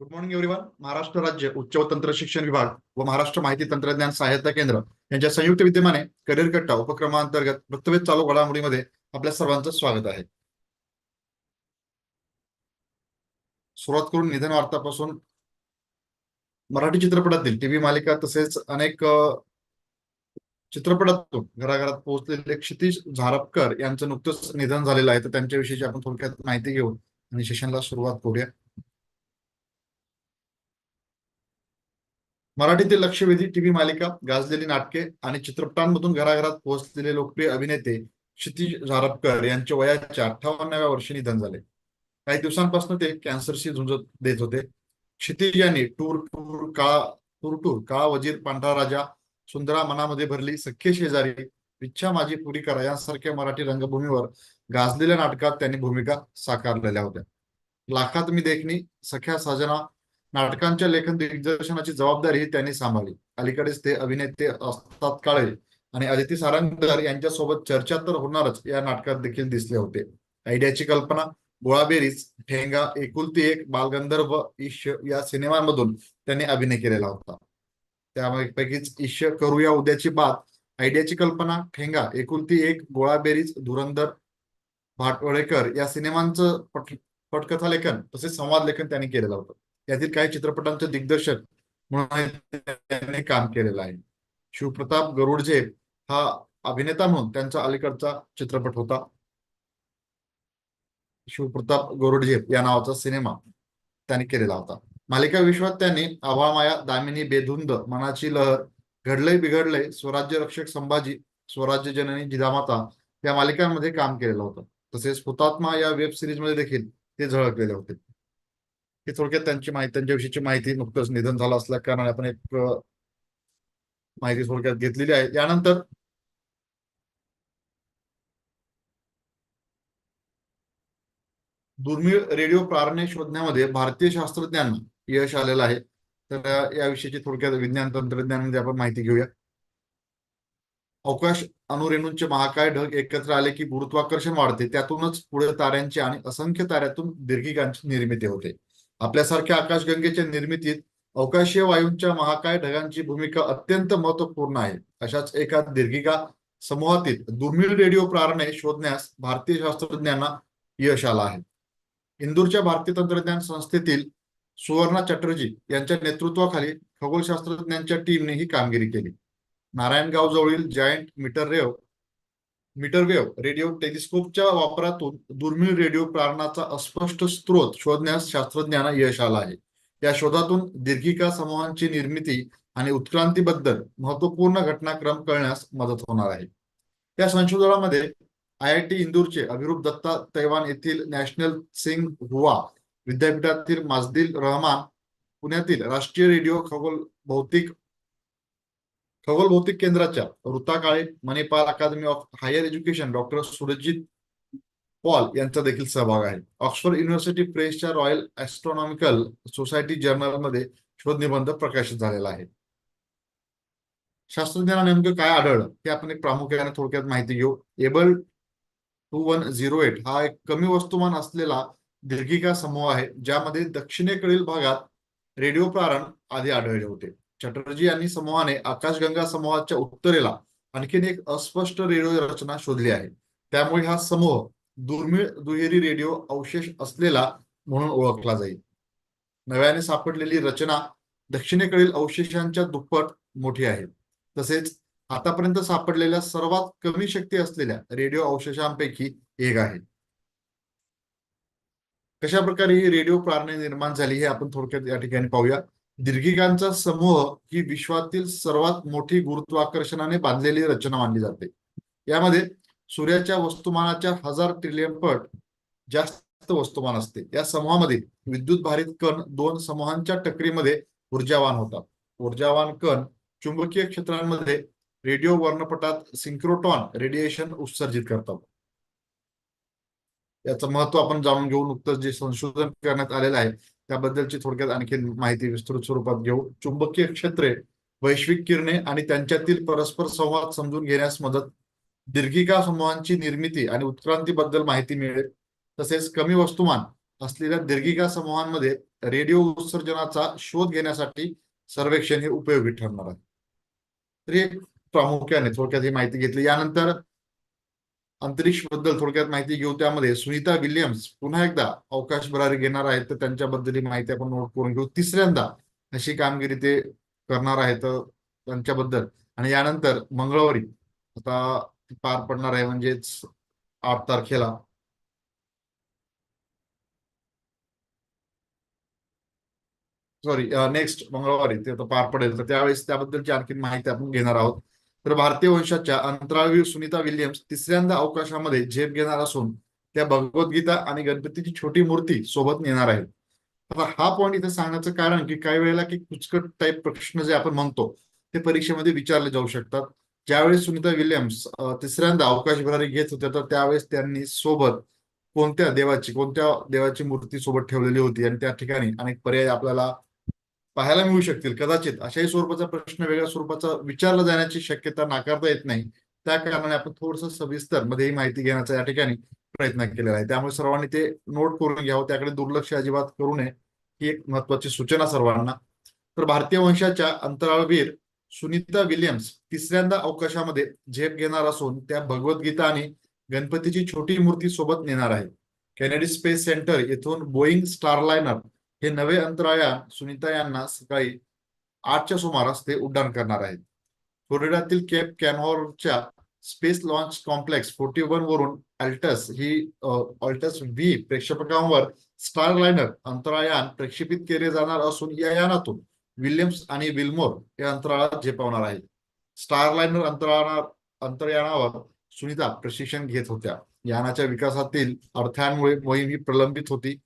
Good morning everyone Maharashtra राज्य उच्च व तंत्र शिक्षण विभाग व महाराष्ट्र माहिती तंत्रज्ञान सहायता केंद्र यांच्या संयुक्त विद्यमाने करिअर कट्टा उपक्रमांतर्गत वक्तव्य चालू घडामोडीमध्ये आपल्या सर्वांचं स्वागत आहे. सुरुवात करून निधन वार्तापासून मराठी चित्रपटातील टीव्ही मालिका तसेच अनेक चित्रपटातून घराघरात पोहोचलेले क्षितिज झारपकर यांचं नुकतंच निधन झालेलं आहे. तर त्यांच्याविषयीची आपण थोडक्यात माहिती घेऊ आणि सेशनला सुरुवात करूया. मराठीतील लक्षवेधी टीव्ही मालिका गाजलेली नाटके आणि चित्रपटांमधून घराघरात पोहोचलेले लोकप्रिय अभिनेते क्षितिज झारपकर यांच्या वयाच्या अठ्ठावन्नाव्या वर्षी निधन झाले. काही दिवसांपासून ते कॅन्सरशी झुंज देत होते. क्षितिज यांनी टूर टूर काळा टूर टूर काळा वजीर पांढरा राजा सुंदरा मनामध्ये भरली सख्खे शेजारी इच्छा माझी पुरी करा यासारख्या मराठी रंगभूमीवर गाजलेल्या नाटकात त्यांनी भूमिका साकारलेल्या होत्या. लाखात मी देखणी सख्या साजना नाटकांच्या लेखन दिग्दर्शनाची जबाबदारी त्यांनी सांभाळली. अलीकडेच ते अभिनेते असतात काळे आणि अदिती सारंगकर यांच्यासोबत चर्चा तर होणारच या नाटकात देखील दिसले होते. आयडियाची कल्पना गोळाबेरीज ठेंगा एकुलती एक बालगंधर्व ईश या सिनेमांमधून त्यांनी अभिनय केलेला होता. त्यापैकीच ईश करूया उद्याची बात आयडियाची कल्पना ठेंगा एकुलती एक गोळाबेरीज धुरंधर भाटवडेकर या सिनेमांचं पट पटकथालेखन तसेच संवाद लेखन त्यांनी केलेलं होतं. यातील काही चित्रपटांचे दिग्दर्शक म्हणून त्यांनी काम केलेलं आहे. शिवप्रताप गरुडजे हा अभिनेता म्हणून त्यांचा अलीकडचा चित्रपट होता. शिवप्रताप गरुडजेब या नावाचा सिनेमा त्यांनी केलेला होता. मालिका विश्वात त्यांनी अभामाया दामिनी बेधुंद मनाची लहर घडलंय बिघडलंय स्वराज्य रक्षक संभाजी स्वराज्य जननी जिजामाता या मालिकांमध्ये काम केलेलं होतं. तसेच हुतात्मा या वेब सिरीजमध्ये देखील ते झळकलेले होते. की थोडक्यात त्यांची माहिती त्यांच्याविषयीची माहिती नुकतंच निधन झालं असल्या कारणाने आपण एक माहिती थोडक्यात घेतलेली आहे. यानंतर दुर्मिळ रेडिओ प्रारणे शोधण्यामध्ये भारतीय शास्त्रज्ञांना यश आलेलं आहे. तर याविषयीची थोडक्यात विज्ञान तंत्रज्ञानामध्ये आपण माहिती घेऊया. अवकाश अणुरेणूंचे महाकाय ढग एकत्र आले की गुरुत्वाकर्षण वाढते. त्यातूनच पुढे ताऱ्यांची आणि असंख्य ताऱ्यातून दीर्घिकांची निर्मिती होते. आपल्यासारख्या आकाशगंगेच्या निर्मितीत अवकाशीय वायूंच्या महाकाय ढगांची भूमिका अत्यंत महत्त्वपूर्ण आहे. अशाच एका दीर्घिका समूहातील दुर्मिळ रेडिओ प्रारणे शोधण्यास भारतीय शास्त्रज्ञांना यश आलं आहे. इंदूरच्या भारतीय तंत्रज्ञान संस्थेतील सुवर्णा चटर्जी यांच्या नेतृत्वाखाली खगोलशास्त्रज्ञांच्या टीमने ही कामगिरी केली. नारायणगाव जवळील जायंट मीटर वेव्ह रेडिओ टेलिस्कोपच्या वापरातून दुर्मिळ रेडिओ प्रारणाचा अस्पष्ट स्रोत शोधण्यास शास्त्रज्ञांना यश आलं आहे. या शोधातून दीर्घिका समूहांची निर्मिती आणि उत्क्रांतीबद्दल महत्त्वपूर्ण घटनाक्रम कळण्यास मदत होणार आहे. या संशोधनामध्ये आय आय टी इंदूरचे अभिरूप दत्ता तैवान येथील नॅशनल सिंग हुवा विद्यापीठातील माजदिल रहमान पुण्यातील राष्ट्रीय रेडिओ खगोल भौतिक खगोल भौतिक केंद्राच्या Ruta Kale Manipal academy of higher education doctor Surjit Paul यांचा देखील सहभाग आहे. ऑक्सफर्ड युनिव्हर्सिटी प्रेसच्या रॉयल ऍस्ट्रॉनॉमिकल सोसायटी जर्नलमध्ये शोध निबंध प्रकाशित झालेला आहे. शास्त्रज्ञांना नेमकं काय आढळलं हे आपण एक प्रामुख्याने थोडक्यात माहिती घेऊ. Abell two one zero eight हा एक कमी वस्तुमान असलेला दीर्घिका समूह आहे ज्यामध्ये दक्षिणेकडील भागात रेडिओ प्रारण आधी आढळले होते. चटर्जी यांनी समूहाने आकाशगंगा समूहाच्या उत्तरेला आणखीन एक अस्पष्ट रेडिओ रचना शोधली आहे. त्यामुळे हा समूह दुर्मिळ दुहेरी रेडिओ अवशेष असलेला म्हणून ओळखला जाईल. नव्याने सापडलेली रचना दक्षिणेकडील अवशेषांच्या दुप्पट मोठी आहे. तसेच आतापर्यंत सापडलेल्या सर्वात कमी शक्ती असलेल्या रेडिओ अवशेषांपैकी एक आहे. कशा प्रकारे ही रेडिओ प्रारणे निर्माण झाली हे आपण थोडक्यात या ठिकाणी पाहूया. दीर्घिकांचा समूह ही विश्वातील सर्वात मोठी गुरुत्वाकर्षणाने बांधलेली रचना मानली जाते. यामध्ये सूर्याच्या वस्तुमानाच्या हजार ट्रिलियन पट जास्त वस्तुमान असते. या समूहामध्ये विद्युत भारित कण दोन समूहांच्या टक्करीमध्ये ऊर्जावान होतात. ऊर्जावान कण चुंबकीय क्षेत्रांमध्ये रेडिओ वर्णपटात सिंक्रोटॉन रेडिएशन उत्सर्जित करतात. याचं महत्त्व आपण जाणून घेऊन नुकतंच जे संशोधन करण्यात आलेलं आहे त्याबद्दलची थोडक्यात आणखी माहिती विस्तृत स्वरूपात घेऊ. चुंबकीय क्षेत्रे वैश्विक किरणे आणि त्यांच्यातील परस्पर संवाद समजून घेण्यास मदत. दीर्घिका समूहांची निर्मिती आणि उत्क्रांतीबद्दल माहिती मिळेल. तसेच कमी वस्तुमान असलेल्या दीर्घिका समूहांमध्ये रेडिओ उत्सर्जनाचा शोध घेण्यासाठी सर्वेक्षण हे उपयोगी ठरणार आहे. तर प्रामुख्याने थोडक्यात ही माहिती घेतली. यानंतर अंतरिक्षबद्दल थोडक्यात माहिती घेऊ त्यामध्ये सुनीता विल्यम्स पुन्हा एकदा अवकाश भरारी घेणार आहेत तर त्यांच्याबद्दल माहिती आपण नोट करून घेऊ. तिसऱ्यांदा अशी कामगिरी ते करणार आहेत त्यांच्याबद्दल. आणि यानंतर मंगळवारी आता पार पडणार आहे म्हणजेच आठ तारखेला. सॉरी नेक्स्ट मंगळवारी ते आता पार पडेल तर त्यावेळेस त्याबद्दलची आणखी माहिती आपण घेणार आहोत. तर भारतीय वंशाच्या अंतराळवीर सुनीता विल्यम्स तिसऱ्यांदा अवकाशामध्ये झेप घेणार असून त्या भगवद्गीता आणि गणपतीची छोटी मूर्ती सोबत नेणार आहेत. आता हा पॉईंट इथे सांगण्याचं कारण की काही वेळेला की कुचकट टाईप प्रश्न जे आपण म्हणतो ते परीक्षेमध्ये विचारले जाऊ शकतात. ज्यावेळेस सुनीता विल्यम्स तिसऱ्यांदा अवकाश भरारी घेत होत्या तर त्यावेळेस त्यांनी सोबत कोणत्या देवाची कोणत्या देवाची मूर्ती सोबत ठेवलेली होती? आणि त्या ठिकाणी अनेक पर्याय आपल्याला पाहायला मिळू शकतील. कदाचित अशाही स्वरूपाचा प्रश्न वेगळ्या स्वरूपाचा विचारला जाण्याची शक्यता नाकारता येत नाही. त्या कारणाने आपण थोडस सविस्तरमध्ये ही माहिती घेण्याचा या ठिकाणी प्रयत्न केलेला आहे. त्यामुळे सर्वांनी ते नोट करून घ्यावं. त्याकडे दुर्लक्ष अजिबात करू नये. ही एक महत्वाची सूचना सर्वांना. तर भारतीय वंशाच्या अंतराळवीर सुनीता विल्यम्स तिसऱ्यांदा अवकाशामध्ये झेप घेणार असून त्या भगवद्गीता आणि गणपतीची छोटी मूर्ती सोबत नेणार आहे. कॅनेडी स्पेस सेंटर येथून बोईंग स्टारलायनर हे नवे अंतरायान सुनीता यांना सकाळी आठच्या सुमारास ते उड्डाण करणार आहेत. फ्लोरिडातील Cape कॅनहॉरच्या space launch complex forty one वरून अल्टस ही अल्टस व्ही प्रेक्षेपकांवर स्टार लायनर अंतराळयान प्रक्षेपित केले जाणार असून या यानातून विल्यम्स आणि विल्मोर हे अंतराळात झेपावणार आहेत. स्टार लायनर अंतराळा अंतरयानावर सुनीता प्रशिक्षण घेत होत्या. यानाच्या विकासातील अडथळ्यांमुळे मोहीम ही प्रलंबित होती.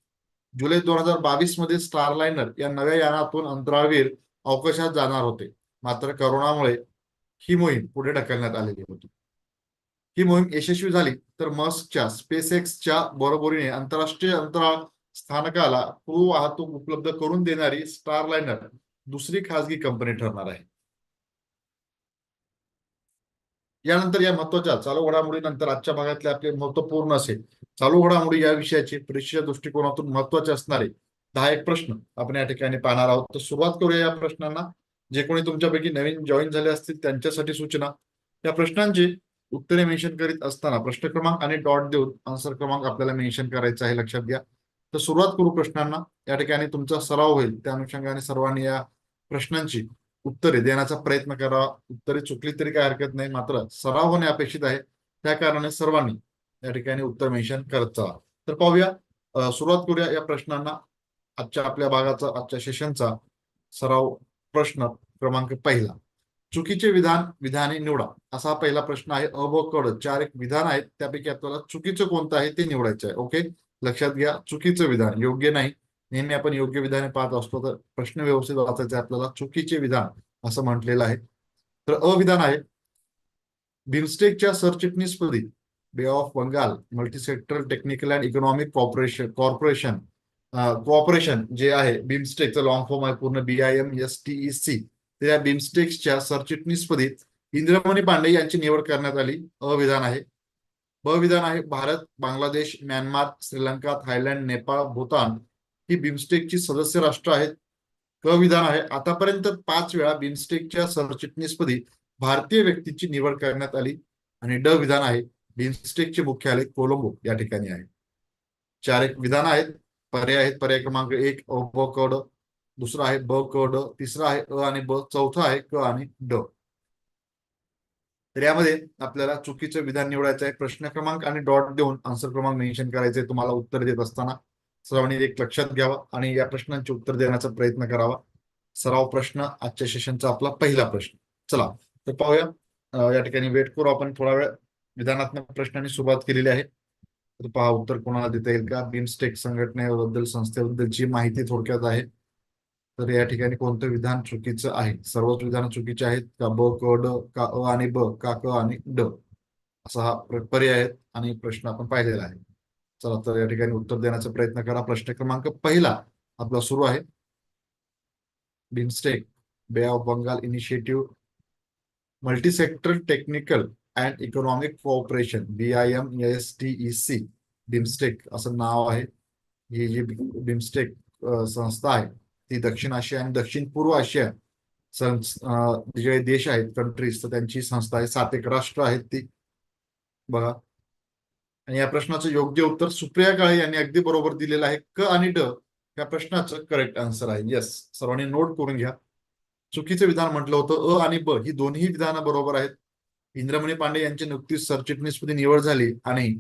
जुलै दोन हजार बावीसमध्ये स्टारलायनर या नव्या यानातून अंतराळवीर अवकाशात जाणार होते. मात्र करोनामुळे ही मोहीम पुढे ढकलण्यात आलेली होती. ही मोहीम यशस्वी झाली तर मस्कच्या स्पेस एक्सच्या बरोबरीने आंतरराष्ट्रीय अंतराळ स्थानकाला क्रू वाहतूक उपलब्ध करून देणारी स्टारलायनर दुसरी खासगी कंपनी ठरणार आहे. यानंतर या महत्त्वाच्या चालू घडामोडीनंतर आजच्या भागातले आपले महत्त्वपूर्ण असे. चालू घडामोडी या विषयाचे परीक्षेच्या दृष्टिकोनातून महत्त्वाचे असणारे दहा एक प्रश्न आपण या ठिकाणी पाहणार आहोत. तर सुरुवात करूया या प्रश्नांना. जे कोणी तुमच्यापैकी नवीन जॉईन झाले असतील त्यांच्यासाठी सूचना. या प्रश्नांची उत्तरे मेन्शन करीत असताना प्रश्न क्रमांक आणि डॉट देऊन आन्सर क्रमांक आपल्याला मेन्शन करायचा आहे लक्षात घ्या. तर सुरुवात करू प्रश्नांना. या ठिकाणी तुमचा सराव होईल. त्या अनुषंगाने सर्वांनी या प्रश्नांची उत्तरे देण्याचा प्रयत्न करा. उत्तरे चुकली तरी काय हरकत नाही. मात्र सराव होणे अपेक्षित आहे. त्या कारणाने सर्वांनी या ठिकाणी उत्तर मेन्शन करत. चला तर पाहूया सुरुवात करूया या प्रश्नांना. आजच्या आपल्या भागाचा आजच्या सेशनचा सराव प्रश्न क्रमांक पहिला. चुकीचे विधान विधाने निवडा. असा पहिला प्रश्न आहे. अ व कड चार एक विधान आहेत. त्यापैकी आपल्याला चुकीचं कोणतं आहे ते निवडायचं आहे. ओके? लक्षात घ्या चुकीचं विधान योग्य नाही. नेहमी आपण योग्य विधाने पाहत असतो. तर प्रश्न व्यवस्थित वाचायचे आपल्याला. चुकीचे विधान असं म्हटलेलं आहे. तर अविधान आहे. बिमस्टेकच्या सरचिटणीसपदी bay of Bengal multisector technical and economic corporation corporation corporation जे आहे बिमस्टेकचं लॉंग फॉर्म आहे पूर्ण B I M S T E C तर या बिमस्टेक्सच्या सरचिटणीसपदी इंद्रमणी पांडे यांची निवड करण्यात आली. अविधान आहे. ब विधान आहे भारत बांगलादेश म्यानमार श्रीलंका थायलंड नेपाळ भूतान ही बिमस्टेकची सदस्य राष्ट्र आहेत. क विधान आहे. आतापर्यंत पाच वेळा बिमस्टेकच्या सरचिटणीसपदी भारतीय व्यक्तीची निवड करण्यात आली आणि ड विधान आहे. बिमस्टेकचे मुख्यालय कोलंबो या ठिकाणी आहे. चार एक विधान आहेत. पर्याय आहेत. पर्याय क्रमांक एक अ ब क ड. दुसरा आहे ब क ड. तिसरा आहे अ आणि ब. चौथा आहे क आणि ड. तर यामध्ये आपल्याला चुकीचं विधान निवडायचं आहे. प्रश्न क्रमांक आणि डॉट देऊन आन्सर क्रमांक मेन्शन करायचे तुम्हाला उत्तर देत असताना सर्वांनी एक लक्षात घ्यावा आणि या प्रश्नांचे उत्तर देण्याचा प्रयत्न करावा. सराव प्रश्न आजच्या सेशनचा आपला पहिला प्रश्न. चला तर पाहूया. या ठिकाणी वेट करू आपण. थोडा वेळ विधानात्मक प्रश्नांनी सुरुवात केलेली आहे. तर पहा उत्तर कोणाला देता येईल का? बिमस्टेक संघटनेबद्दल संस्थेबद्दलची माहिती थोडक्यात आहे. तर या ठिकाणी कोणतं विधान चुकीचं आहे? सर्वच विधान चुकीचे आहेत का? ब क ड का अ आणि ब का क आणि ड? असा हा पर्याय आहे आणि प्रश्न आपण पाहिलेला आहे. चला तर या ठिकाणी उत्तर देण्याचा प्रयत्न करा. प्रश्न क्रमांक पहिला आपला सुरू आहे. BIMSTEC bay of Bengal initiative multisector technical and economic cooperation B I M S T E C BIMSTEC असं नाव आहे. ही जी बिमस्टेक संस्था आहे ती दक्षिण आशिया आणि दक्षिण पूर्व आशिया जे देश आहेत कंट्रीज तर त्यांची संस्था आहे. सात एक राष्ट्र आहेत ती. बघा. आणि या प्रश्नाचं योग्य उत्तर सुप्रिया काळे यांनी अगदी बरोबर दिलेलं आहे. क आणि ड या प्रश्नाचं करेक्ट आन्सर आहे. येस सर्वांनी नोट करून घ्या. चुकीचं विधान म्हटलं होतं. अ आणि ब ही दोन्ही विधानं बरोबर आहेत. इंद्रमणी पांडे यांची नुकतीच सरचिटणीसपदी निवड झाली आणि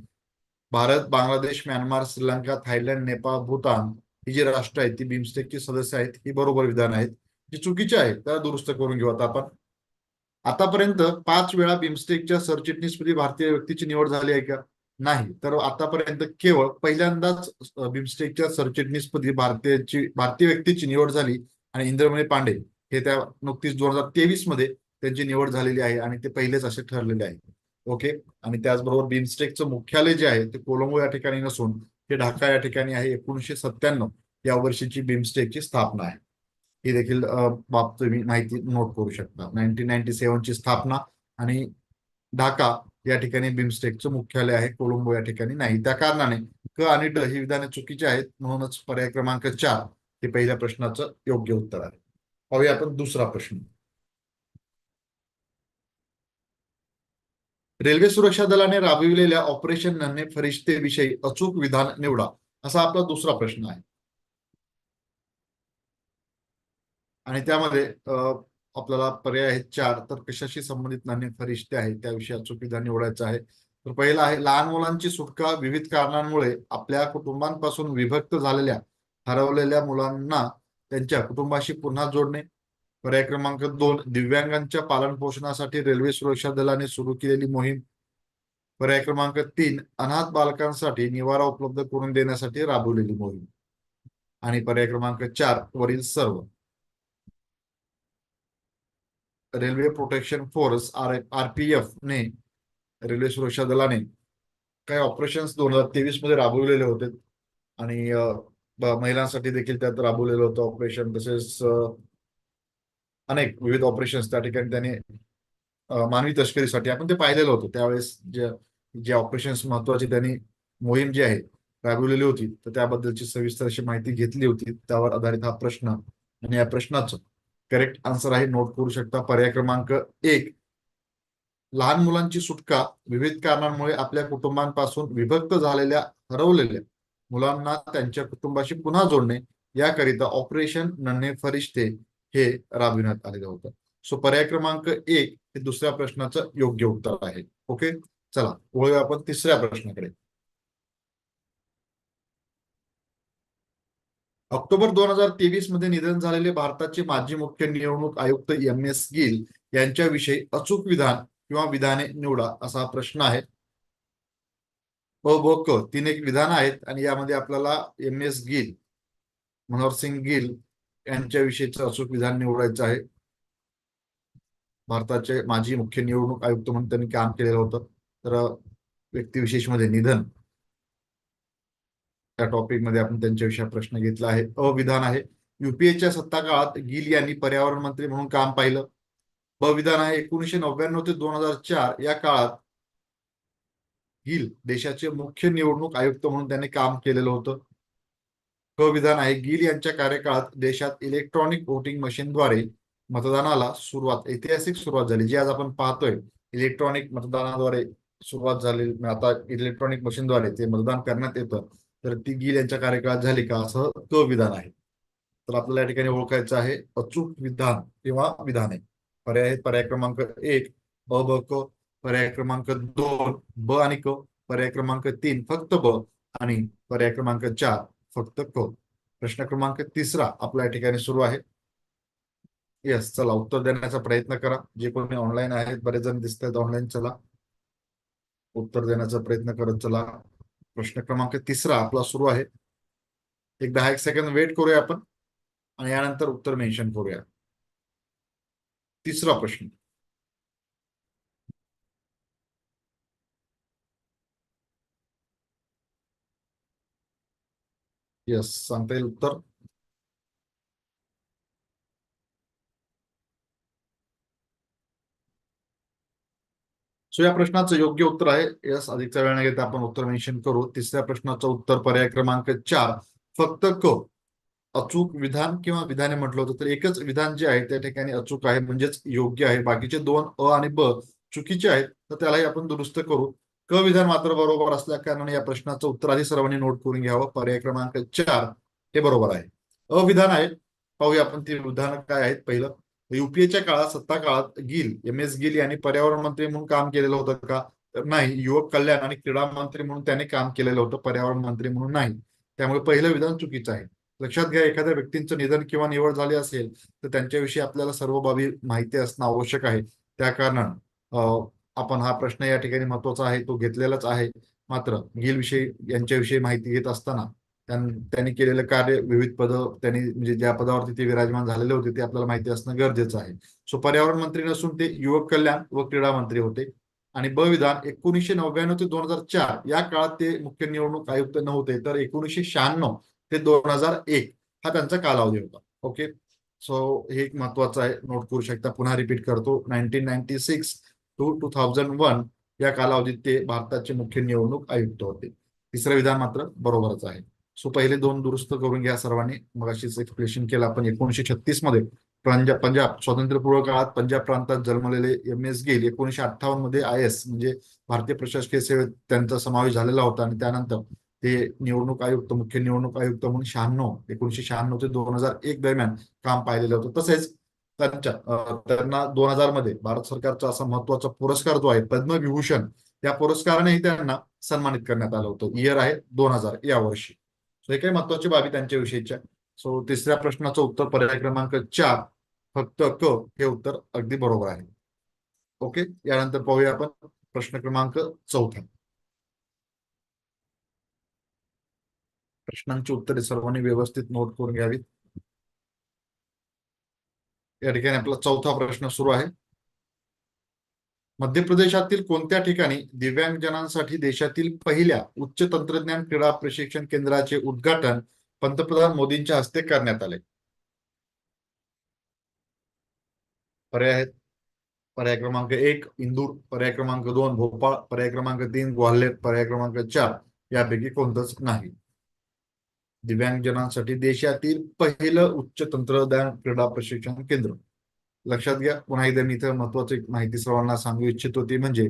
भारत बांगलादेश म्यानमार श्रीलंका थायलंड नेपाळ भूतान ही जी राष्ट्र आहेत ती बिमस्टेकची सदस्य आहेत ही बरोबर विधान आहेत. जी चुकीची आहेत त्याला दुरुस्त करून घेऊ आता आपण. आतापर्यंत पाच वेळा बिमस्टेकच्या सरचिटणीसपदी भारतीय व्यक्तीची निवड झाली आहे का? नाही. तर आतापर्यंत केवळ पहिल्यांदाच अ, बिमस्टेकच्या सरचिटणीसपदी भारतीयची भारतीय व्यक्तीची निवड झाली आणि इंद्रमणी पांडे हे त्या नुकतीच दोन हजार तेवीसमध्ये त्यांची निवड झालेली आहे आणि ते पहिलेच असे ठरलेले आहे ओके? आणि त्याचबरोबर बिमस्टेकचं मुख्यालय जे आहे ते कोलंबो या ठिकाणी नसून ते ढाका या ठिकाणी आहे. एकोणीसशे सत्त्याण्णव या वर्षीची बिमस्टेकची स्थापना आहे. ही देखील बाब तुम्ही माहिती नोट करू शकता. नाईन्टीन नाईन्टी सेव्हनची स्थापना आणि ढाका या ठिकाणी बिमस्टेकचं मुख्यालय आहे कोलंबो या ठिकाणी नाही. त्या कारणाने क आणि ड ही विधाने चुकीची आहेत म्हणूनच पर्याय क्रमांक चार हे पहिल्या प्रश्नाचं योग्य उत्तर आहे. पाहूया आपण दुसरा प्रश्न. रेल्वे सुरक्षा दलाने राबविलेल्या ऑपरेशन नन्हे फरिश्ते विषयी अचूक विधान निवडा असा आपला दुसरा प्रश्न आहे. आणि त्यामध्ये आपल्याला पर्याय आहेत चार तर कशाशी संबंधित नाणे फरिश्ते आहेत त्याविषयी अचूक निवडायचं आहे? तर पहिला आहे लहान मुलांची सुटका विविध कारणांमुळे आपल्या कुटुंबांपासून विभक्त झालेल्या हरवलेल्या मुलांना त्यांच्या कुटुंबाशी पुन्हा जोडणे. पर्याय क्रमांक दोन दिव्यांगांच्या पालन पोषणासाठी रेल्वे सुरक्षा दलाने सुरू केलेली मोहीम. पर्याय क्रमांक तीन अनाथ बालकांसाठी निवारा उपलब्ध करून देण्यासाठी राबवलेली मोहीम. आणि पर्याय क्रमांक चार वरील सर्व. Railway protection force R RPF ने रेल्वे सुरक्षा दलाने काही ऑपरेशन्स दोन हजार तेवीसमध्ये राबवलेले होते. आणि महिलांसाठी देखील त्यात राबवलेलं होतं ऑपरेशन. तसेच अनेक विविध ऑपरेशन्स त्या ठिकाणी त्याने मानवी तस्करीसाठी आपण ते पाहिलेलं होतं. त्यावेळेस जे जे ऑपरेशन्स महत्वाची त्यांनी मोहीम जी आहे राबवलेली होती तर त्याबद्दलची सविस्तर अशी माहिती घेतली होती. त्यावर आधारित हा प्रश्न आणि या प्रश्नाचं करेक्ट आन्सर आहे. नोट करू शकता. पर्याय क्रमांक एक. लहान मुलांची सुटका विविध कारणांमुळे आपल्या कुटुंबांपासून विभक्त झालेल्या हरवलेल्या मुलांना त्यांच्या कुटुंबाशी पुन्हा जोडणे याकरिता ऑपरेशन नन्हे फरिश्ते हे राबविण्यात आलेलं होतं. सो पर्याय क्रमांक एक हे दुसऱ्या प्रश्नाचं योग्य उत्तर आहे. ओके चला वळूया आपण तिसऱ्या प्रश्नाकडे. ऑक्टोबर दोन हजार तेवीसमध्ये निधन झालेले भारताचे माजी मुख्य निवडणूक आयुक्त एम एस गिल यांच्याविषयी अचूक विधान किंवा विधाने निवडा असा हा प्रश्न आहे. तीन एक विधान आहेत आणि यामध्ये आपल्याला एम एस गिल मनोहर सिंग गिल यांच्याविषयीचं अचूक विधान निवडायचं आहे. भारताचे माजी मुख्य निवडणूक आयुक्त म्हणून त्यांनी काम केलेलं होतं. तर व्यक्तिविशेषमध्ये निधन. त्या टॉपिकमध्ये आपण त्यांच्याविषयी प्रश्न घेतला आहे. अविधान आहे. युपीएच्या सत्ता काळात गिल यांनी पर्यावरण मंत्री म्हणून काम पाहिलं. ब विधान आहे. एकोणीसशे नव्याण्णव ते दोन हजार चार या काळात गिल देशाचे मुख्य निवडणूक आयुक्त म्हणून त्यांनी काम केलेलं होतं. क विधान आहे. गिल यांच्या कार्यकाळात देशात इलेक्ट्रॉनिक व्होटिंग मशीनद्वारे मतदानाला सुरुवात ऐतिहासिक सुरुवात झाली. जी आज आपण पाहतोय इलेक्ट्रॉनिक मतदानाद्वारे सुरुवात झाली आता इलेक्ट्रॉनिक मशीनद्वारे ते मतदान करण्यात येतं. तर ती गिल यांच्या कार्यकाळात झाली का असं क विधान आहे. तर आपल्याला या ठिकाणी ओळखायचं आहे अचूक विधान किंवा विधाने पर्याय आहेत पर्याय क्रमांक एक अ ब क पर्याय क्रमांक दोन ब आणि क पर्याय क्रमांक तीन फक्त ब आणि पर्याय क्रमांक चार फक्त क. प्रश्न क्रमांक तिसरा आपल्या या ठिकाणी सुरू आहे. येस चला उत्तर देण्याचा प्रयत्न करा. जे कोणी ऑनलाईन आहेत बरेच जण दिसत आहेत ऑनलाईन चला. उत्तर देण्याचा प्रयत्न करत चला. प्रश्न क्रमांक तिसरा आपला सुरू आहे. एक दहा एक सेकंद वेट करूया आपण आणि यानंतर उत्तर मेन्शन करूया. तिसरा प्रश्न. येस सांगता येईल उत्तर? सो या प्रश्नाचं योग्य उत्तर आहे. यस अधिकच्या वेळ न आपण उत्तर मेन्शन करू. तिसऱ्या प्रश्नाचं उत्तर पर्याय क्रमांक चार फक्त क अचूक विधान किंवा विधाने म्हटलं होतं तर एकच विधान जे आहे त्या ठिकाणी अचूक आहे म्हणजेच योग्य आहे. बाकीचे दोन अ आणि ब चुकीचे आहेत तर त्यालाही आपण दुरुस्त करू. क विधान मात्र बरोबर असल्या कारणाने या प्रश्नाचं उत्तर आधी सर्वांनी नोट करून घ्यावं. पर्याय क्रमांक चार हे बरोबर आहे. अविधान आहे. पाहूया आपण ती विधानं काय आहेत. पहिलं युपीएच्या काळात सत्ता काळात गिल एम एस गिल यांनी पर्यावरण मंत्री म्हणून काम केलेलं होतं का? तर नाही युवक कल्याण आणि क्रीडा मंत्री म्हणून त्यांनी काम केलेलं होतं पर्यावरण मंत्री म्हणून नाही. त्यामुळे पहिलं विधान चुकीचं आहे. लक्षात घ्या एखाद्या व्यक्तींचं निधन किंवा निवड झाली असेल तर त्यांच्याविषयी आपल्याला सर्व बाबी माहिती असणं आवश्यक आहे. त्या कारणानं आपण हा प्रश्न या ठिकाणी महत्त्वाचा आहे तो घेतलेलाच आहे. मात्र गिल विषयी यांच्याविषयी माहिती घेत असताना त्यांनी केलेलं कार्य विविध पद त्यांनी म्हणजे ज्या पदावरती ते विराजमान झालेले होते ते आपल्याला माहिती असणं गरजेचं आहे. सो पर्यावरण मंत्री नसून ते युवक कल्याण व क्रीडा मंत्री होते. आणि ब विधान एकोणीसशे नव्याण्णव ते दोन हजार चार या काळात ते मुख्य निवडणूक आयुक्त नव्हते तर एकोणीसशे शहाण्णव ते दोन हजार एक हा त्यांचा कालावधी होता. ओके सो हे एक महत्वाचं आहे. नोट करू शकता. पुन्हा रिपीट करतो. Nineteen ninety six to two thousand one या कालावधीत ते भारताचे मुख्य निवडणूक आयुक्त होते. तिसरं विधान मात्र बरोबरच आहे. सो पहिले दोन दुरुस्त करून घ्या सर्वांनी. मग अशीच एक्सप्लेशन केलं आपण एकोणीशे छत्तीसमध्ये. पंजाब पंजाब स्वातंत्र्यपूर्व काळात पंजाब प्रांतात जन्मलेले एम एस गिल एकोणीशे अठ्ठावन्नमध्ये आय एस म्हणजे भारतीय प्रशासकीय सेवेत त्यांचा समावेश झालेला होता आणि त्यानंतर ते निवडणूक आयुक्त मुख्य निवडणूक आयुक्त म्हणून शहाण्णव एकोणीशे शहाण्णव ते दोन हजार एक दरम्यान काम पाहिलेलं होतं. तसेच त्यांच्या त्यांना दोन हजारमध्ये भारत सरकारचा असा महत्त्वाचा पुरस्कार जो आहे पद्मविभूषण या पुरस्कारानेही त्यांना सन्मानित करण्यात आलं होतं. इयर आहे दोन हजार या वर्षी. हे काही महत्वाची बाबी त्यांच्याविषयीच्या. सो तिसऱ्या प्रश्नाचं उत्तर पर्याय क्रमांक चार फक्त क हे उत्तर अगदी बरोबर आहे. ओके यानंतर पाहूया आपण प्रश्न क्रमांक चौथा. प्रश्नांची उत्तरे सर्वांनी व्यवस्थित नोट करून घ्यावीत. या ठिकाणी आपला चौथा प्रश्न सुरू आहे. मध्य प्रदेशातील कोणत्या ठिकाणी दिव्यांगजनांसाठी देशातील पहिल्या उच्च तंत्रज्ञान क्रीडा प्रशिक्षण केंद्राचे उद्घाटन पंतप्रधान मोदींच्या हस्ते करण्यात आले? पर्याय आहेत. पर्याय क्रमांक एक इंदूर. पर्याय क्रमांक दोन भोपाळ. पर्याय क्रमांक तीन ग्वाल्हेर. पर्याय क्रमांक चार यापैकी कोणतंच नाही. दिव्यांगजनांसाठी देशातील पहिलं उच्च तंत्रज्ञान क्रीडा प्रशिक्षण केंद्र. लक्षात घ्या पुन्हा एकदा मी इथं महत्वाची माहिती सर्वांना सांगू इच्छितो ती म्हणजे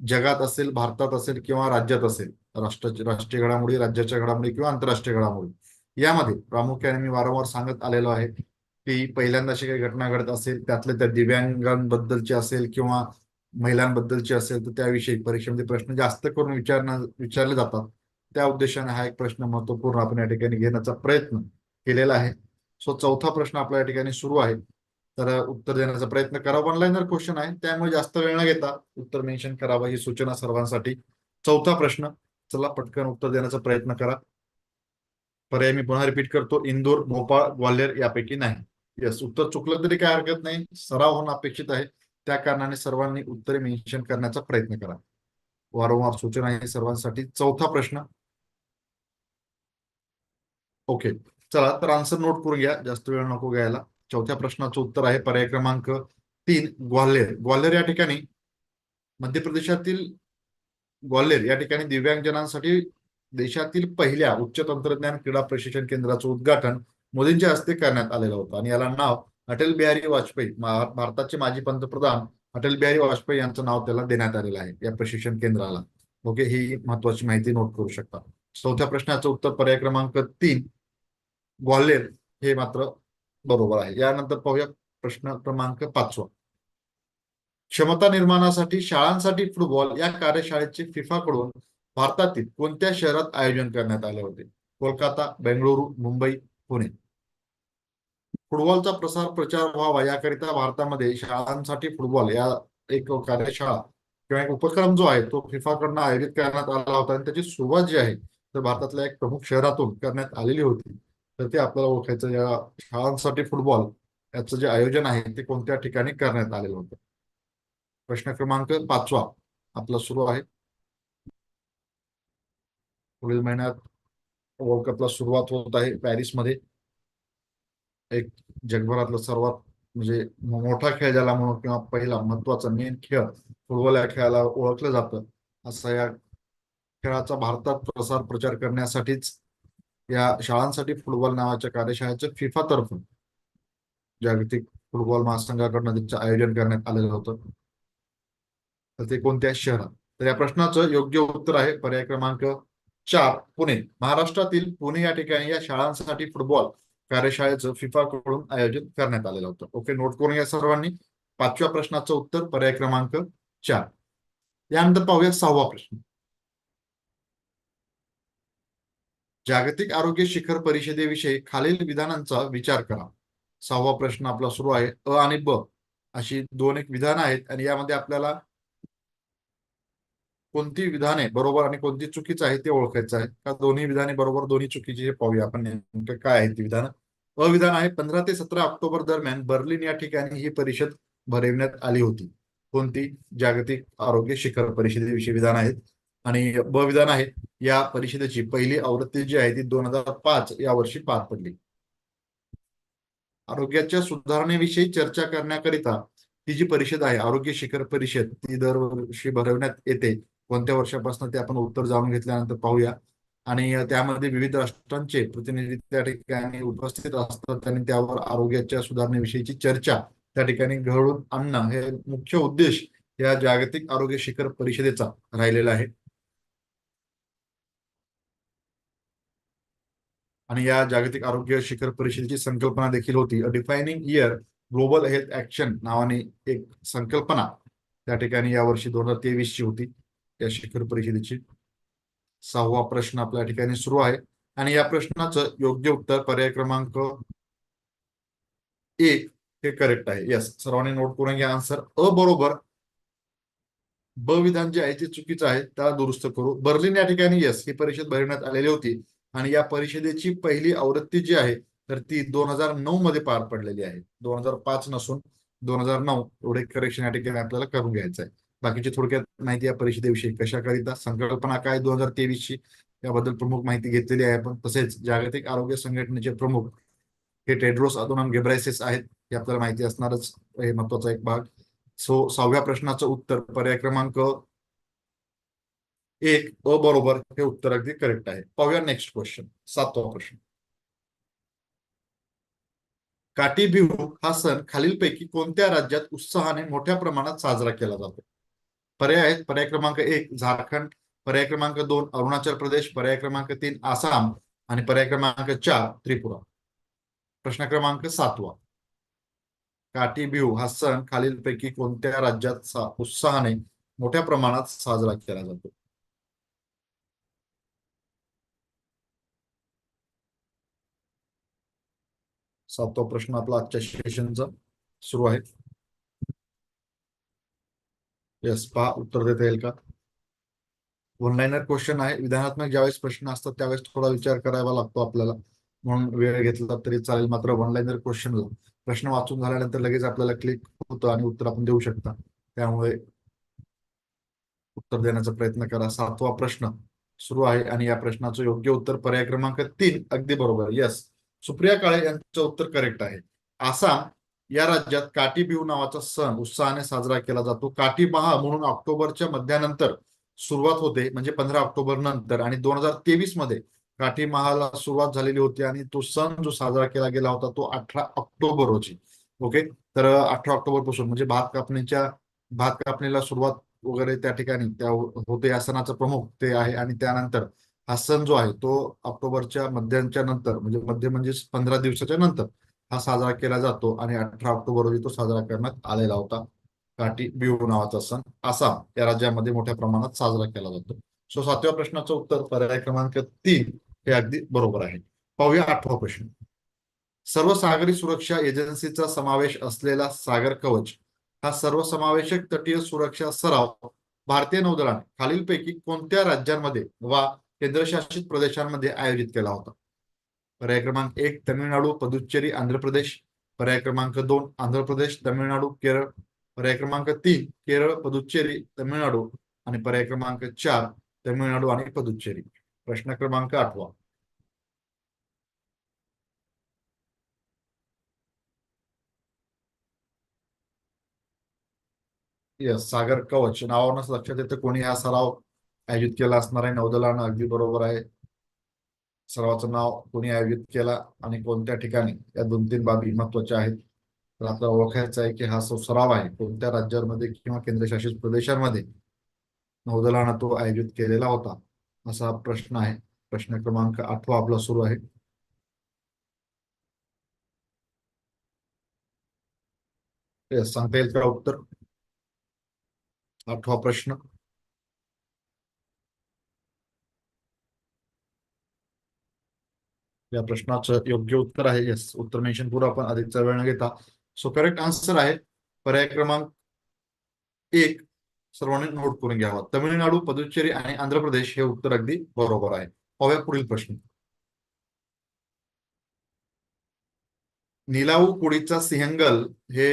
जगात असेल भारतात असेल किंवा राज्यात असेल राष्ट्राची राष्ट्रीय घडामोडी राज्याच्या घडामोडी किंवा आंतरराष्ट्रीय घडामोडी. यामध्ये प्रामुख्याने मी वारंवार सांगत आलेलो आहे की पहिल्यांदा अशी काही घटना घडत असेल त्यातल्या त्या दिव्यांगांबद्दलची असेल किंवा महिलांबद्दलची असेल तर त्याविषयी परीक्षेमध्ये प्रश्न जास्त करून विचारणं विचारले जातात. त्या उद्देशाने हा एक प्रश्न महत्त्वपूर्ण आपण या ठिकाणी घेण्याचा प्रयत्न केलेला आहे. सो चौथा प्रश्न आपल्या या ठिकाणी सुरू आहे. तर उत्तर देण्याचा प्रयत्न करा. ऑनलाईनर क्वेश्चन आहे. त्यामुळे जास्त वेळ न घेता उत्तर मेन्शन करावं ही सूचना सर्वांसाठी. चौथा प्रश्न. चला पटकन उत्तर देण्याचा प्रयत्न करा. पर्याय मी पुन्हा रिपीट करतो. इंदोर भोपाळ ग्वाल्हेर यापैकी नाही. यस उत्तर चुकलं तरी काय हरकत नाही. सराव होणं अपेक्षित आहे. त्या कारणाने सर्वांनी उत्तरे मेन्शन करण्याचा प्रयत्न करा. वारंवार सूचना आहे सर्वांसाठी. चौथा प्रश्न. ओके चला तर आन्सर नोट करून घ्या. जास्त वेळ नको घ्यायला. चौथ्या प्रश्नाचं उत्तर आहे पर्याय क्रमांक तीन ग्वाल्हेर. ग्वाल्हेर या ठिकाणी मध्य प्रदेशातील ग्वाल्हेर या ठिकाणी दिव्यांगजनांसाठी देशातील पहिल्या उच्च तंत्रज्ञान क्रीडा प्रशिक्षण केंद्राचं उद्घाटन मोदींच्या हस्ते करण्यात आलेलं होतं. आणि याला नाव अटल बिहारी वाजपेयी भारताचे माजी पंतप्रधान अटल बिहारी वाजपेयी यांचं नाव त्याला देण्यात आलेलं आहे या प्रशिक्षण केंद्राला. ओके ही महत्वाची माहिती नोट करू शकता. चौथ्या प्रश्नाचं उत्तर पर्याय क्रमांक तीन ग्वाल्हेर हे मात्र बरोबर आहे. यानंतर पाहूया प्रश्न क्रमांक पाचवा क्षमता निर्माणासाठी शाळांसाठी फुटबॉल या कार्यशाळेचे फिफाकडून भारतातील कोणत्या शहरात आयोजन करण्यात आले होते? कोलकाता बेंगळुरू मुंबई पुणे. फुटबॉलचा प्रसार प्रचार व्हावा याकरिता भारतामध्ये शाळांसाठी फुटबॉल या एक कार्यशाळा किंवा एक उपक्रम जो आहे तो फिफाकडनं आयोजित करण्यात आला होता आणि त्याची सुरुवात जी आहे तर भारतातल्या एक प्रमुख शहरातून करण्यात आलेली होती. तर ते आपल्याला ओळखायचं. या शाळांसाठी फुटबॉल याचं जे आयोजन आहे ते कोणत्या ठिकाणी करण्यात आलेलं होतं? प्रश्न क्रमांक पाचवा आपला सुरू आहे. पुढील महिन्यात वर्ल्ड कपला सुरुवात होत आहे पॅरिसमध्ये. एक जगभरातला सर्वात म्हणजे मोठा खेळ ज्याला म्हणून किंवा पहिला महत्त्वाचा मेन खेळ फुटबॉल या खेळाला ओळखलं जातं. असा या खेळाचा भारतात प्रसार प्रचार करण्यासाठीच या शाळांसाठी फुटबॉल नावाच्या कार्यशाळेचं फिफातर्फे जागतिक फुटबॉल महासंघाकडनं त्याचं आयोजन करण्यात आलेलं होतं. तर ते कोणत्या शहरात? तर या प्रश्नाचं योग्य उत्तर आहे पर्याय क्रमांक चार पुणे. महाराष्ट्रातील पुणे या ठिकाणी या शाळांसाठी फुटबॉल कार्यशाळेचं फिफा कडून आयोजन करण्यात आलेलं होतं. ओके नोट करून या सर्वांनी. पाचव्या प्रश्नाचं उत्तर पर्याय क्रमांक चार. यानंतर पाहूया सहावा प्रश्न. जागतिक आरोग्य शिखर परिषदेविषयी खालील विधानांचा विचार करा. सहावा प्रश्न आपला सुरू आहे. अ आणि ब अशी दोन एक विधानं आहेत आणि यामध्ये आपल्याला कोणती विधाने बरोबर आणि कोणती चुकीचं आहे ते ओळखायचं आहे. का दोन्ही विधाने बरोबर दोन्ही चुकीची हे पाहूया आपण नेमकं काय आहे ती विधानं. अविधान आहे पंधरा ते सतरा ऑक्टोबर दरम्यान बर्लिन या ठिकाणी ही परिषद भरविण्यात आली होती. कोणती? जागतिक आरोग्य शिखर परिषदेविषयी विधान आहेत. आणि ब विधान आहे. या परिषदेची पहिली आवृत्ती जी आहे ती दोन हजार पाच या वर्षी पार पडली. आरोग्याच्या सुधारणेविषयी चर्चा करण्याकरिता ती जी परिषद आहे आरोग्य शिखर परिषद ती दरवर्षी भरवण्यात येते. कोणत्या वर्षापासून ते आपण उत्तर जाणून घेतल्यानंतर पाहूया. आणि त्यामध्ये विविध राष्ट्रांचे प्रतिनिधी त्या ठिकाणी उपस्थित असतात. आणि त्यावर आरोग्याच्या सुधारणेविषयीची चर्चा त्या ठिकाणी घडवून आणणं हे मुख्य उद्देश या जागतिक आरोग्य शिखर परिषदेचा राहिलेला आहे. आणि या जागतिक आरोग्य शिखर परिषदेची संकल्पना देखील होती. A defining year global health action नावाने एक संकल्पना त्या ठिकाणी यावर्षी दोन हजार तेवीस ची होती. या शिखर परिषदेची सहावा प्रश्न आपल्या ठिकाणी सुरू आहे. आणि या प्रश्नाचं योग्य उत्तर पर्याय क्रमांक एक हे करेक्ट आहे. यस सर्वांनी नोट करून घ्या. आन्सर अ बरोबर. ब विधान जे आहे ते चुकीचं आहे त्याला दुरुस्त करू. बर्लिन या ठिकाणी यस ही परिषद भरवण्यात आलेली होती. आणि या परिषदेची पहिली आवृत्ती जी आहे तर ती दोन हजार नऊ मध्ये पार पडलेली आहे. दोन हजार पाच नसून दोन हजार नऊ एवढे करेक्शन या ठिकाणी आपल्याला करून घ्यायचं आहे बाकीची थोडक्यात माहिती या परिषदेविषयी. कशाकरिता संकल्पना काय दोन हजार तेवीस ची याबद्दल प्रमुख माहिती घेतलेली आहे आपण. तसेच जागतिक आरोग्य संघटनेचे प्रमुख हे टेड्रोस अदोनाम गेब्रायसेस आहेत हे आपल्याला माहिती असणारच हे महत्त्वाचा एक भाग. सो सहाव्या प्रश्नाचं उत्तर पर्याय क्रमांक एक अ बरोबर हे उत्तर अगदी करेक्ट आहे. पाहूया नेक्स्ट क्वेश्चन सातवा प्रश्न. काठी बिहू हा सण खालीलपैकी कोणत्या राज्यात उत्साहाने मोठ्या प्रमाणात साजरा केला जातो? पर्याय आहेत. पर्याय क्रमांक एक झारखंड. पर्याय क्रमांक दोन अरुणाचल प्रदेश. पर्याय क्रमांक तीन आसाम. आणि पर्याय क्रमांक चार त्रिपुरा. प्रश्न क्रमांक सातवा. काठी बिहू हा सण खालीलपैकी कोणत्या राज्यात उत्साहाने मोठ्या प्रमाणात साजरा केला जातो? सातवा प्रश्न आपला आजच्या सेशनचा सुरू आहे. यस पहा उत्तर देता येईल का? वन लाईनर क्वेश्चन आहे. विधानात्मक ज्यावेळेस प्रश्न असतात त्यावेळेस थोडा विचार करावा लागतो आपल्याला. म्हणून वेळ घेतला तरी चालेल मात्र वन लाईनर क्वेश्चनला प्रश्न वाचून झाल्यानंतर लगेच आपल्याला क्लिक होतं आणि उत्तर आपण देऊ शकता. त्यामुळे उत्तर देण्याचा प्रयत्न करा. सातवा प्रश्न सुरू आहे आणि या प्रश्नाचं योग्य उत्तर पर्याय क्रमांक तीन अगदी बरोबर. यस सुप्रिया काळे यांचं उत्तर करेक्ट आहे. आसाम या राज्यात काटी बिहू नावाचा सण उत्साहाने साजरा केला जातो. काटी महा म्हणून ऑक्टोबरच्या मध्यानंतर सुरुवात होते म्हणजे पंधरा ऑक्टोबर नंतर. आणि दोन हजार तेवीसमध्ये काठी महाला सुरुवात झालेली होती आणि तो सण जो साजरा केला गेला होता तो अठरा ऑक्टोबर रोजी. ओके? तर अठरा ऑक्टोबरपासून म्हणजे भात कापणीच्या भात कापणीला सुरुवात वगैरे त्या ठिकाणी त्या होते या सणाचा प्रमुख ते आहे. आणि त्यानंतर हा सण जो आहे तो ऑक्टोबरच्या मध्यांच्या नंतर म्हणजे मध्य म्हणजे पंधरा दिवसाच्या नंतर हा साजरा केला जातो आणि अठरा ऑक्टोबर रोजी तो साजरा करण्यात आलेला होता. काठी बिहू नावाचा सण आसाम या राज्यामध्ये मोठ्या प्रमाणात साजरा केला जातो. सो सातव्या प्रश्नाचं उत्तर पर्याय क्रमांक तीन हे अगदी बरोबर आहे. पाहूया आठवा प्रश्न. सर्व सागरी सुरक्षा एजन्सीचा समावेश असलेला सागर कवच हा सर्वसमावेशक तटीय सुरक्षा सराव भारतीय नौदलाने खालीलपैकी कोणत्या राज्यांमध्ये वा केंद्रशासित प्रदेशांमध्ये आयोजित केला होता. पर्याय क्रमांक एक तमिळनाडू पुदुच्चेरी आंध्र प्रदेश. पर्याय क्रमांक दोन आंध्र प्रदेश तमिळनाडू केरळ. पर्याय क्रमांक तीन केरळ पुदुच्चेरी तमिळनाडू. आणि पर्याय क्रमांक चार तमिळनाडू आणि पुदुच्चेरी. प्रश्न क्रमांक आठवा. यस सागर कवच. नावावरच लक्षात येतं कोणी हा सराव आयोजित केला असणार आहे. नौदलानं अगदी बरोबर आहे. सरावाचं नाव कोणी आयोजित केला आणि कोणत्या ठिकाणी? या दोन तीन बाबी महत्त्वाच्या आहेत. तर आपल्याला ओळखायचं आहे की हा सो सराव आहे कोणत्या राज्यांमध्ये किंवा केंद्रशासित प्रदेशांमध्ये नौदलानं तो आयोजित केलेला होता? असा प्रश्न आहे. प्रश्न क्रमांक आठवा आपला सुरू आहे. सांगता येईल का उत्तर? आठवा प्रश्न. या प्रश्नाचं योग्य उत्तर आहे. येस उत्तर मेन्शन करू आपण अधिकचा वेळ न घेता. सो करेक्ट आन्सर आहे. पर्याय क्रमांक एक. सर्वांनी नोट करून घ्यावा. तमिळनाडू पुदुच्चेरी आणि आंध्र प्रदेश हे उत्तर अगदी बरोबर आहे. पाहूया पुढील प्रश्न. निलाऊ कुडीचा सिंहंगल हे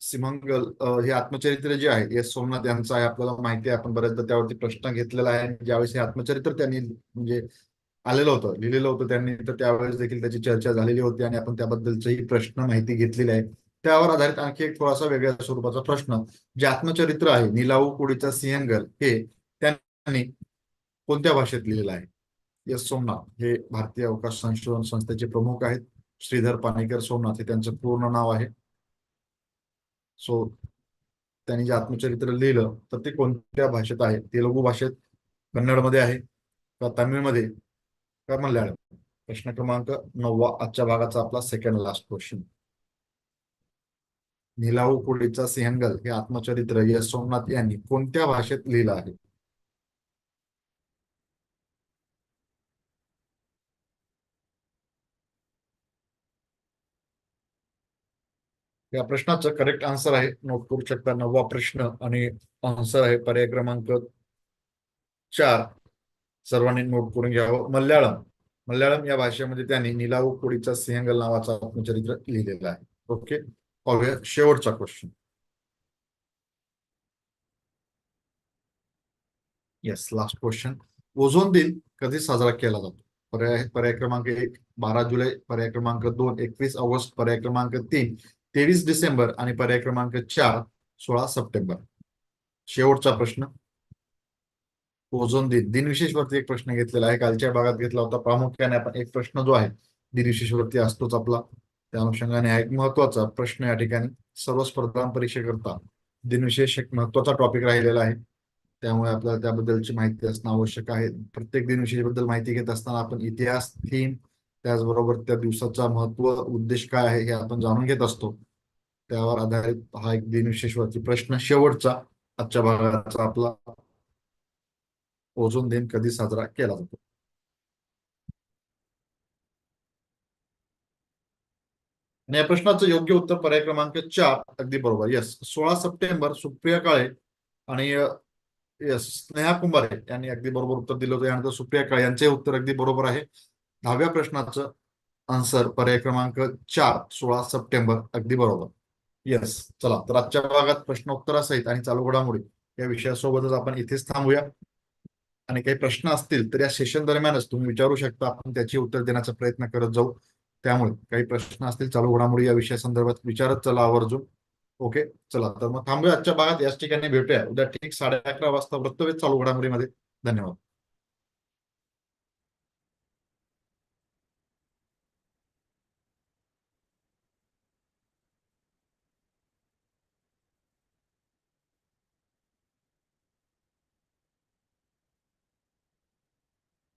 सिमंगल हे आत्मचरित्र जे आहे एस सोमनाथ यांचं आहे. आपल्याला माहिती आहे आपण बऱ्याचदा त्यावरती प्रश्न घेतलेला आहे. ज्यावेळेस हे आत्मचरित्र त्यांनी म्हणजे आलेलं होतं लिहिलेलं होतं त्यांनी. तर त्यावेळेस देखील त्याची चर्चा झालेली होती आणि आपण त्याबद्दलचेही प्रश्न माहिती घेतलेली आहे. त्यावर आधारित आणखी एक थोडासा वेगळ्या स्वरूपाचा प्रश्न. जे आत्मचरित्र आहे निलाऊ कुडीचा सिंहगल हे त्यांनी कोणत्या भाषेत लिहिलेलं आहे? यस सोमनाथ हे भारतीय अवकाश संशोधन संस्थेचे प्रमुख आहेत. श्रीधर पाणेकर सोमनाथ हे त्यांचं पूर्ण नाव आहे. सो त्यांनी जे आत्मचरित्र लिहिलं तर ते कोणत्या भाषेत आहे? तेलुगू भाषेत कन्नडमध्ये आहे का तामिळमध्ये? का मल्याळम प्रश्न क्रमांक नववा आजच्या भागाचा आपला second last question Nilavu Kudicha Simhangal हे आत्मचरित्र यश सोमनाथ यांनी कोणत्या भाषेत लिहिलं आहे? या प्रश्नाचं करेक्ट आन्सर आहे. नोट करू शकता नववा प्रश्न आणि आन्सर आहे पर्याय क्रमांक चार. सर्वांनी नोट करून घ्यावं. मल्याळम. मल्याळम या भाषेमध्ये त्यांनी निलाऊ कोडीचा सिंहगल नावाचा आत्मचरित्र लिहिलेलं आहे. ओके? पाहूया शेवटचा question yes last question ozone दिन कधी साजरा केला जातो. पर्याय पर्याय क्रमांक एक बारा जुलै पर्याय क्रमांक दोन एकवीस ऑगस्ट पर्याय क्रमांक तीन तेवीस डिसेंबर आणि पर्याय क्रमांक चार सोळा सप्टेंबर. शेवटचा प्रश्न. ओझोन दिन दिनविशेष वरती एक प्रश्न घेतलेला आहे. कालच्या भागात घेतला होता. प्रामुख्याने आपण एक प्रश्न जो आहे दिनविशेष वरती असतोच आपला. त्या अनुषंगाने हा एक महत्त्वाचा प्रश्न या ठिकाणी सर्व स्पर्धा परीक्षेकरता दिनविशेष एक महत्त्वाचा टॉपिक राहिलेला आहे. त्यामुळे आपल्याला त्याबद्दलची माहिती असणं आवश्यक आहे. प्रत्येक दिनविशेषबद्दल माहिती घेत असताना आपण इतिहास थीम त्याचबरोबर त्या दिवसाचा महत्त्व उद्देश काय आहे हे आपण जाणून घेत असतो. त्यावर आधारित हा एक दिनविशेष वरती प्रश्न शेवटचा आजच्या भागाचा आपला ओझोन दिन कधी साजरा केला जातो आणि या प्रश्नाचं योग्य उत्तर पर्याय क्रमांक चार अगदी बरोबर येस सोळा सप्टेंबर सुप्रिया काळे आणि येस स्नेहा कुंभारे यांनी अगदी बरोबर उत्तर दिलं होतं यानंतर सुप्रिया काळे यांचे उत्तर अगदी बरोबर आहे दहाव्या प्रश्नाचं आन्सर पर्याय क्रमांक चार सोळा सप्टेंबर अगदी बरोबर येस चला तर आजच्या भागात प्रश्नोत्तरासहित आणि चालू घडामोडी या विषयासोबतच आपण इथेच थांबूया आणि काही प्रश्न असतील तर या सेशन दरम्यानच तुम्ही विचारू शकता आपण त्याची उत्तर देण्याचा प्रयत्न करत जाऊ. त्यामुळे काही प्रश्न असतील चालू घडामोडी या विषयासंदर्भात विचारत चला आवर्जून. ओके चला तर मग थांबूया आजच्या भागात. याच ठिकाणी भेटूया. उद्या ठीक साडे अकरा वाजता वृत्तवेध चालू घडामोडीमध्ये. धन्यवाद.